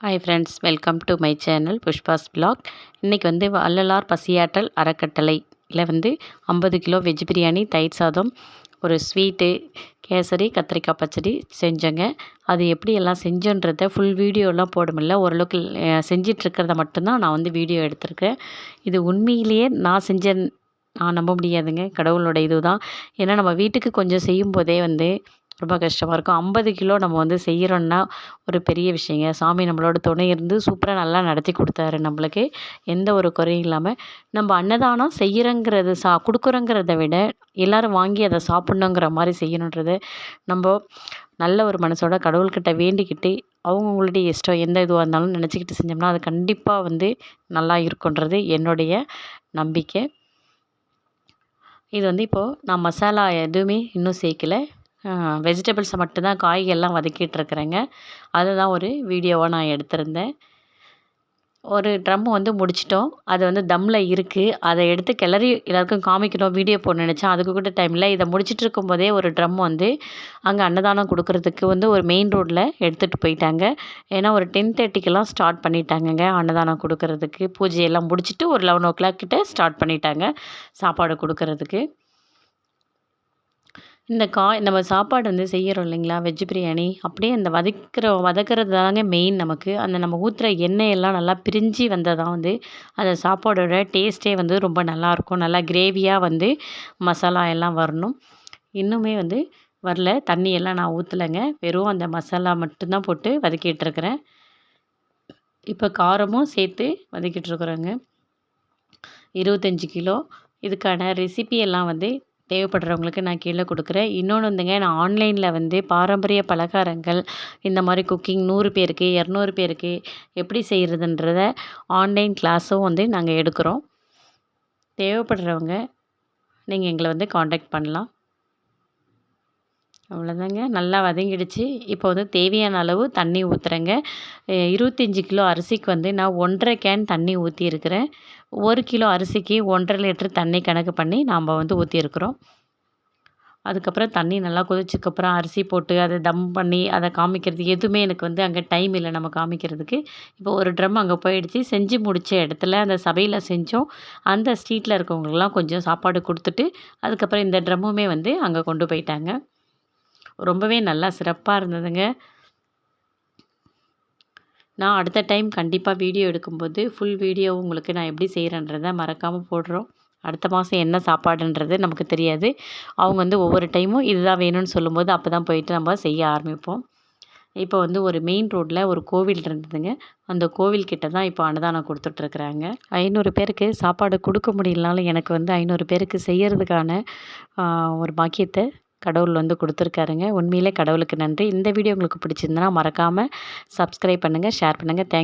Hi friends welcome to my channel Pushpa's vlog இன்றைக்கி வந்து வள்ளலார் பசியாற்றல் அறக்கட்டளை. இல்லை வந்து ஐம்பது கிலோ வெஜ் பிரியாணி தயிர் சாதம் ஒரு ஸ்வீட்டு கேசரி கத்திரிக்காய் பச்சடி செஞ்சேங்க. அது எப்படி எல்லாம் செஞ்சோன்றத ஃபுல் வீடியோலாம் போட முடியல ஓரளவுக்கு செஞ்சிட்ருக்கிறத மட்டும்தான் நான் வந்து வீடியோ எடுத்திருக்கேன். இது உண்மையிலேயே நான் செஞ்ச நான் நம்ப முடியாதுங்க. கடவுளோட இது தான் ஏன்னா நம்ம வீட்டுக்கு கொஞ்சம் செய்யும்போதே வந்து ரொம்ப கஷ்டமாக இருக்கும். ஐம்பது கிலோ நம்ம வந்து செய்கிறோன்னா ஒரு பெரிய விஷயங்க. சாமி நம்மளோட துணை இருந்து சூப்பராக நல்லா நடத்தி கொடுத்தாரு நம்மளுக்கு. எந்த ஒரு குறையும் இல்லாமல் நம்ம அன்னதானம் செய்கிறோங்கிறது சா கொடுக்குறோங்கிறத விட எல்லோரும் வாங்கி அதை சாப்பிட்ணுங்கிற மாதிரி செய்யணுன்றது நம்ம நல்ல ஒரு மனசோட கடவுள்கிட்ட வேண்டிக்கிட்டு அவங்கவுங்களுடைய இஷ்டம் எந்த இதுவாக இருந்தாலும் நினச்சிக்கிட்டு செஞ்சோம்னா அது கண்டிப்பாக வந்து நல்லா இருக்குன்றது என்னுடைய நம்பிக்கை. இது வந்து இப்போது நான் மசாலா எதுவுமே இன்னும் சேர்க்கல. வெஜிடபிள்ஸை மட்டும்தான் காய்கறிலாம் வதக்கிட்டுருக்குறேங்க. அதுதான் ஒரு வீடியோவாக நான் எடுத்திருந்தேன். ஒரு ட்ரம் வந்து முடிச்சிட்டோம். அது வந்து தம்மில் இருக்குது அதை எடுத்து கிளறி எல்லாருக்கும் காமிக்கணும். வீடியோ போட நினச்சேன். அதுக்கு கூட டைமில் இதை முடிச்சிட்டு இருக்கும்போதே ஒரு ட்ரம் வந்து அங்கே அன்னதானம் கொடுக்குறதுக்கு வந்து ஒரு மெயின் ரோட்டில் எடுத்துகிட்டு போயிட்டாங்க. ஏன்னா ஒரு டென் தேர்ட்டிக்கெல்லாம் ஸ்டார்ட் பண்ணிட்டாங்கங்க அன்னதானம் கொடுக்குறதுக்கு. பூஜையெல்லாம் முடிச்சுட்டு ஒரு லெவன் ஓ கிளாக் கிட்டே ஸ்டார்ட் பண்ணிட்டாங்க சாப்பாடு கொடுக்குறதுக்கு. இந்த காய் நம்ம சாப்பாடு வந்து செய்கிறோம் இல்லைங்களா? வெஜ் பிரியாணி. அப்படியே அந்த வதக்கிற வதக்கிறது தாங்க மெயின் நமக்கு. அந்த நம்ம ஊற்றுற எண்ணெயெல்லாம் நல்லா பிரிஞ்சு வந்தால் தான் வந்து அந்த சாப்பாடோட டேஸ்ட்டே வந்து ரொம்ப நல்லாயிருக்கும் நல்லா கிரேவியாக வந்து மசாலா எல்லாம் வரணும். இன்னுமே வந்து வரல. தண்ணியெல்லாம் நான் ஊற்றலைங்க வெறும் அந்த மசாலா மட்டும்தான் போட்டு வதக்கிட்டுருக்குறேன். இப்போ காரமும் சேர்த்து வதக்கிட்டுருக்குறேங்க. இருபத்தஞ்சி கிலோ. இதுக்கான ரெசிபி எல்லாம் வந்து தேவைப்படுறவங்களுக்கு நான் கீழே கொடுக்குறேன். இன்னொன்று வந்துங்க நான் ஆன்லைனில் வந்து பாரம்பரிய பலகாரங்கள் இந்த மாதிரி குக்கிங் நூறு பேருக்கு இரநூறு பேருக்கு எப்படி செய்கிறதுன்றத ஆன்லைன் கிளாஸும் வந்து நாங்கள் எடுக்கிறோம். தேவைப்படுறவங்க நீங்கள் எங்களை வந்து காண்டாக்ட் பண்ணலாம். அவ்வளோதாங்க. நல்லா வதங்கிடுச்சு. இப்போ வந்து தேவையான அளவு தண்ணி ஊற்றுறேங்க இருபத்தஞ்சி கிலோ அரிசிக்கு வந்து நான் ஒன்றரை கேன் தண்ணி ஊற்றியிருக்கிறேன் ஒரு கிலோ அரிசிக்கு ஒன்றரை லிட்டர் தண்ணி கணக்கு பண்ணி நாம் வந்து ஊற்றியிருக்கிறோம் அதுக்கப்புறம் தண்ணி நல்லா கொதிச்சதுக்கப்புறம் அரிசி போட்டு அதை தம் பண்ணி அதை காமிக்கிறது எதுவுமே எனக்கு வந்து அங்கே டைம் இல்லை நம்ம காமிக்கிறதுக்கு. இப்போ ஒரு ட்ரம் அங்கே போயிடுச்சு. செஞ்சு முடித்த இடத்துல அந்த சபையில் செஞ்சோம். அந்த ஸ்ட்ரீட்டில் இருக்கவங்களுக்குலாம் கொஞ்சம் சாப்பாடு கொடுத்துட்டு அதுக்கப்புறம் இந்த ட்ரம்முமே வந்து அங்கே கொண்டு போயிட்டாங்க. ரொம்பவே நல்லா சிறப்பாக இருந்ததுங்க. நான் அடுத்த டைம் கண்டிப்பாக வீடியோ எடுக்கும்போது ஃபுல் வீடியோ உங்களுக்கு நான் எப்படி செய்கிறேன்றதை மறக்காமல் போடுறோம். அடுத்த மாதம் என்ன சாப்பாடுன்றது நமக்கு தெரியாது. அவங்க வந்து ஒவ்வொரு டைமும் இதுதான் வேணும்னு சொல்லும்போது அப்போ தான் போயிட்டு நம்ம செய்ய ஆரம்பிப்போம். இப்போ வந்து ஒரு மெயின் ரோட்டில் ஒரு கோவில் இருந்ததுங்க. அந்த கோவில்கிட்ட தான் இப்போ அன்னதானம் கொடுத்துட்ருக்குறாங்க ஐநூறு பேருக்கு சாப்பாடு கொடுக்க முடியலனாலும் எனக்கு வந்து ஐநூறு பேருக்கு செய்கிறதுக்கான ஒரு பாக்கியத்தை கடவுள் வந்து கொடுத்துருக்காருங்க. உண்மையிலே கடவுளுக்கு நன்றி. இந்த வீடியோ உங்களுக்கு பிடிச்சிருந்தனா மறக்காமல் சப்ஸ்கிரைப் பண்ணுங்கள் ஷேர் பண்ணுங்கள் தேங்க்